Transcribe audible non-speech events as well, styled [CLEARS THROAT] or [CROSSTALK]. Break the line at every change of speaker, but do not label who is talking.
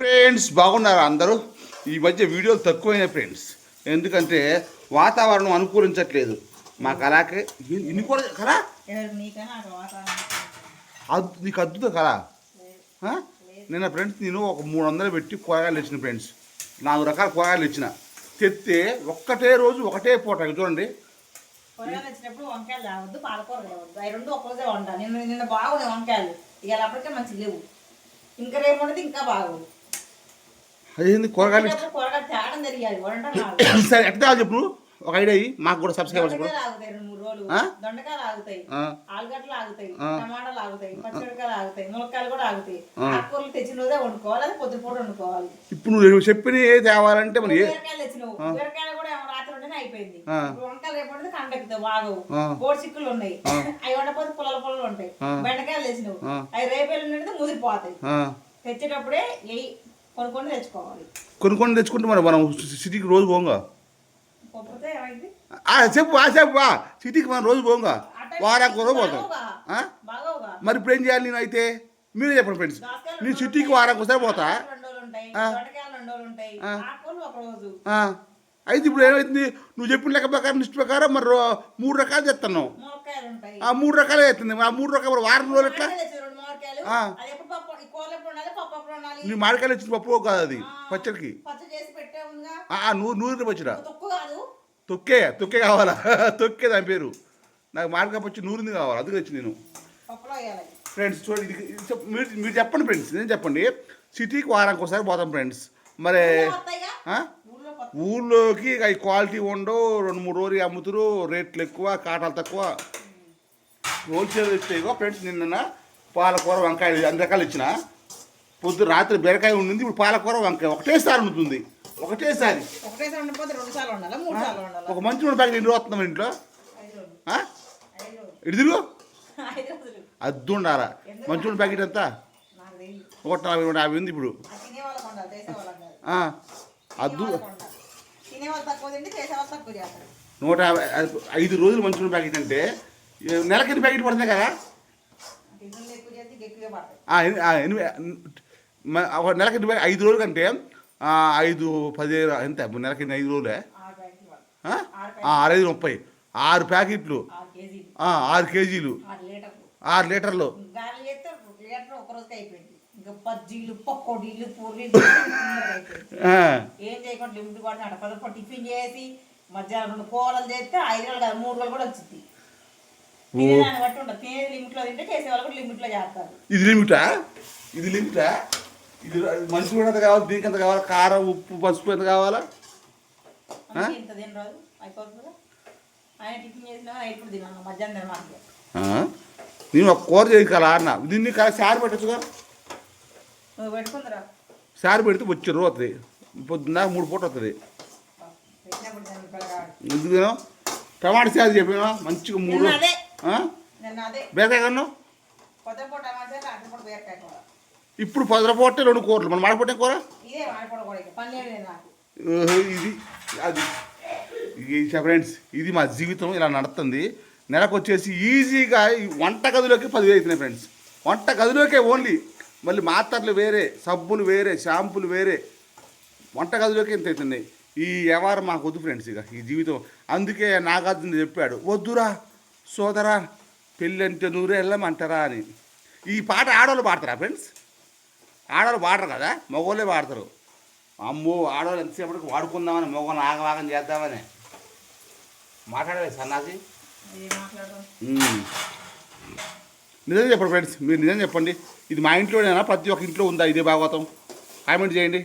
Friends బాగున్నారా అందరూ? ఈ మధ్య వీడియోలు తక్కువైనాయి ఫ్రెండ్స్ ఎందుకంటే వాతావరణం అనుకూలించట్లేదు. అలాగే ఇ- ఇన్ని కూడా కరా అద్దు నీకు అద్దుతా కరా ఆ? నిన్న ఫ్రెండ్స్ నేను ఒక మూడు వందలు పెట్టి కూరగాయలు ఇచ్చిన ఫ్రెండ్స్ నాలుగు రకాల కూరగాయలు ఇచ్చిన తెస్తే ఒక్కటే రోజు ఒకటే పూట. చూడండి.
కూరగాయలు వచ్చినప్పుడు వంకాయలు తాగొద్దు పాలకూర తేవద్దు. అవి రెండు ఒక్కరోజే వండా నిన్న నిన్న బాగున్నాయి వంకాయలు. ఇక అప్పటికే మంచి లేవు. ఇంకా రేపు ఉండదు ఇంకా బాగు
అదేంది కూరగాయలు [CLEARS THROAT] సరే ఎట్లా చెప్పు. నువ్వు? ఒక ఐడియా. మాకు కూడా సబ్స్క్రైబర్స్ కూడా
దొండకాయలు ఆగుతాయి
ఆ.
ఆలుగడ్డలు ఆగుతాయి. టమాటాలు ఆగుతాయి. పచ్చిమిరకాయలు ఆగుతాయి. ములక్కాయలు కూడా ఆగుతాయి.
ఆ.
ఆకుకూరలు తెచ్చిన రోజే వండుకోవాలి. అది వండుకోవాలి.
ఇప్పుడు నువ్వు చెప్పిన ఏ తేవాలంటే మరి
బీరకాయలు తెచ్చినావు. బీరకాయలు కూడా రాత్రి అయిపోయింది. వంకాయలు రేపు వండితే కండెక్కుతాయి. బాగవు.
ఆ.
బోర్డు చిక్కులు ఉన్నాయి. అవి వండపోతే పుల్లల పుల్లలు ఉంటాయి. బెండకాయలు తెచ్చినావు. అవి ముదిరిపోతాయి. తెచ్చేటప్పుడే కొనుక్కొని తెచ్చుకోవాలి.
తెచ్చుకుంటే మరి మనం సిటీకి రోజు పోంగా? చెప్పు ఆ చెప్పు. సిటీకి మనం రోజు పోంగా? వారానికి రోజు పోతాం. మరి ఇప్పుడు ఏం చేయాలి నేను అయితే? మీరే చెప్పండి ఫ్రెండ్స్. నేను సిటీకి వారానికి ఒకసారి
ఉంటాయి,
పోతా. అయితే ఇప్పుడు ఏమైంది? నువ్వు చెప్పిన లెక్క ప్రకారం లిస్ట్ ప్రకారం మరి మూడు రకాలు
ఉంటాయి.
ఆ మూడు రకాలే తెస్తుంది ఆ మూడు రకాలు వారం రోజులు ఎట్లా? నీ మామిడికాయలు వచ్చిన పప్పు కాదు అది. పచ్చడికి. నూరు నూరు పచ్చడా?
తొక్కు
తొక్కే కావాలా? [LAUGHS] తొక్కే దాని పేరు. నాకు మామిడికాయ పచ్చి నూరింది కావాలి? అది వచ్చి నేను. ఫ్రెండ్స్ చూడండి మీరు మీరు చెప్పండి ఫ్రెండ్స్ నేను చెప్పండి. సిటీకి వారానికి ఒకసారి పోతాం ఫ్రెండ్స్. మరి ఊళ్ళోకి అవి క్వాలిటీ ఉండవు రెండు మూడు రోజులు అమ్ముతారు రేట్లు ఎక్కువ కాటాలు తక్కువ. హోల్సేల్ ఇస్తాయిగో ఫ్రెండ్స్ నిన్న పాలకూర వంకాయ అన్ని రకాలు ఇచ్చిన పొద్దు రాత్రి బీరకాయ ఉండింది ఇప్పుడు పాలకూర వంకాయ ఒకటేసారి ఉంటుంది ఒకటేసారి. ఒక మంచి నూనె ప్యాకెట్ ఎన్ని వస్తున్నాం ఇంట్లో. ఇటు తిరుగు? అద్దు ఉండాలా? మంచి నూనె ప్యాకెట్ ఎంత? ఒకటి నలభై నూట యాభై ఉంది ఇప్పుడు. అద్దు. నూట యాభై ఐదు రోజులు మంచి నూనె ప్యాకెట్ అంటే నెలకి ప్యాకెట్ పడుతుంది కదా
టిఫిన్లు ఎక్కువ చేస్తే ఎక్కువే పడతాయి
ఆ, ఎన్ని- ఆ, ఎనిమిది మ- ఒక నెలకి ఐదు రోజులు కంటే ఐదు పది ఎంత నెలకి ఐదు రోజులే?
ఆరు ప్యాకెట్లు పడతాయి
ఆ? ఆ, ఆరు ఐదు ముప్పై. ఆరు ప్యాకెట్లు.
ఆరు కేజీలు.
ఆరు
లీటర్లు. బజ్జీలు పకోడీలు పూరీలు ఏం చేయకుండా లిమిట్ కూడా నడ పదకొండు టిఫిన్ చేసి మధ్యాహ్నం రెండు కూరలు చేస్తే ఐదు రోజులు కాదు మూడు రోజులు కూడా వచ్చింది.
ఇది లిమిటా? ఇది లిమిటా? ఇది మనిషి కూడా ఎంత కావాలి దీనికి ఎంత కావాలి కారం ఉప్పు పసుపు ఎంత కావాలా? నేను ఒక కూర చేయగల అన్న? దీన్ని కాదు సారి
నువ్వు పెట్టుకుందిరా.
సారి పెడితే వచ్చి రోజు వస్తుంది పొద్దున్న మూడు పూట వస్తుంది ఎందుకు టమాటా సారి చెప్పినా? మంచిగా మూడు బీరకాయ కన్ను? ఇప్పుడు పది పూట రెండు కూరలు. మన మాడిపోతే కూర?
ఇదే
అది. ఇది ఫ్రెండ్స్ ఇది మా జీవితం ఇలా నడుస్తుంది. నెలకు వచ్చేసి ఈజీగా ఈ వంట గదిలోకి పదివేలు అవుతున్నాయి ఫ్రెండ్స్. వంట గదిలోకే ఓన్లీ. మళ్ళీ మాత్రలు వేరే సబ్బులు వేరే షాంపులు వేరే. వంట గదిలోకి ఎంత అవుతున్నాయి. ఈ వ్యవహారం మాకు వద్దు ఫ్రెండ్స్ ఇక. ఈ జీవితం. అందుకే నాగార్జున చెప్పాడు వద్దురా సోదరా పెళ్ళి అంటే నూరే వెళ్ళమంటారా అని. ఈ పాట ఆడవాళ్ళు పాడతారా ఫ్రెండ్స్ ఆడవాళ్ళు పాడరు కదా మగవాళ్ళే పాడతారు. అమ్మో ఆడవాళ్ళు ఎంతసేపటికి వాడుకుందామని మగవాళ్ళని ఆగవాగం చేద్దామని. మాట్లాడలేదు సన్నాసి. నిజం చెప్పండి ఫ్రెండ్స్ మీరు నిజం చెప్పండి. ఇది మా ఇంట్లోనేనా? ప్రతి ఒక్క ఇంట్లో ఉందా ఇదే భాగవతం? కామెంట్ చేయండి.